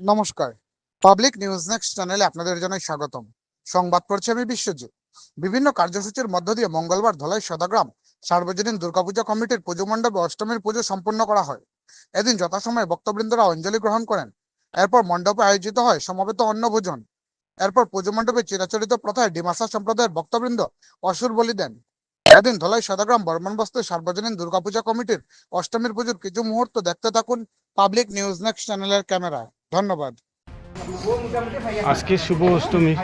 নমস্কার। Public news next চ্যানেলে আপনাদের জানাই স্বাগতম। সংবাদ পড়ছি আমি বিশ্বজিৎ। বিভিন্ন কার্যসূচির মধ্য দিয়ে মঙ্গলবার ধলাই সদাগ্রাম সার্বজনীন দুর্গাপূজা কমিটির পুজো মণ্ডপে অষ্টমীর পুজো সম্পন্ন করা হয়। এদিন যথাসময়ে বক্তবৃন্দরা অঞ্জলি গ্রহণ করেন। এরপর মণ্ডপে আয়োজিত হয় সমবেত অন্নভোজন এরপর পুজো মণ্ডপে চিরাচরিত প্রথায় ডিমাসা সম্প্রদায়ের বক্তবৃন্দ অসুর বলি দেন। এদিন ধলাই সদাগ্রাম বর্মন বস্তি সার্বজনীন দুর্গাপূজা কমিটির অষ্টমীর পুজোর কিছু মুহূর্ত দেখতে থাকুন পাবলিক নিউজ নেক্সট চ্যানেলের ক্যামেরায়। ধন্যবাদ। আজকে শুভ অষ্টমী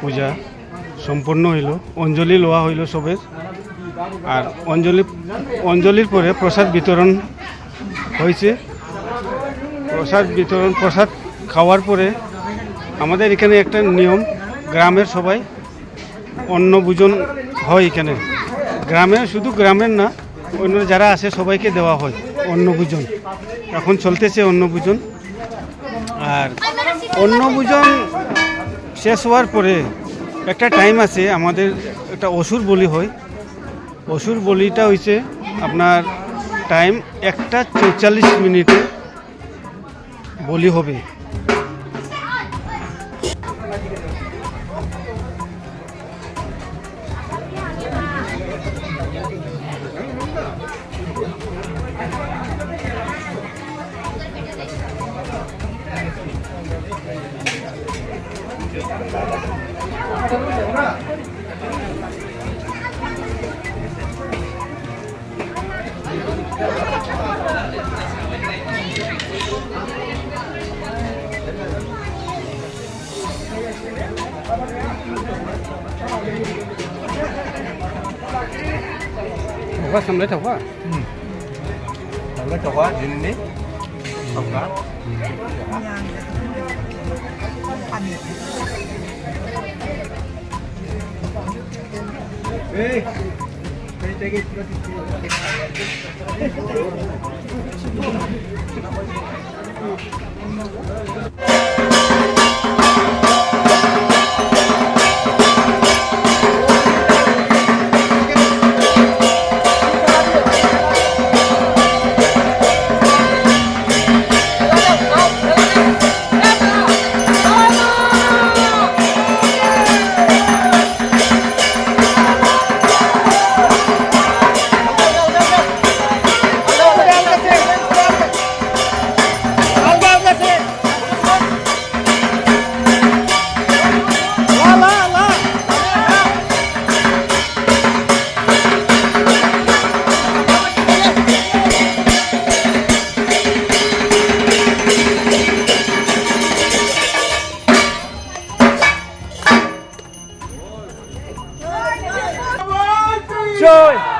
পূজা সম্পন্ন হইল, অঞ্জলি লওয়া হইল সবের। আর অঞ্জলি, অঞ্জলির পরে প্রসাদ বিতরণ হয়েছে। প্রসাদ বিতরণ, প্রসাদ খাওয়ার পরে আমাদের এখানে একটা নিয়ম, গ্রামের সবাই অন্নভোজন হয় এখানে। গ্রামের শুধু গ্রামের না, অন্য যারা আছে সবাইকে দেওয়া হয় অন্নভোজন। এখন চলতেছে অন্নভোজন। আর অন্নভোজন শেষ হওয়ার পরে একটা টাইম আছে, আমাদের একটা অসুর বলি হয়। অসুর বলিটা হয়েছে আপনার টাইম একটা চৌচল্লিশ মিনিটে বলি হবে। Thọc quá xong lấy thọc quá Ừ Thọc quá thọc quá, đi đi Thọc quá 아니. 에이. 되게 জয়।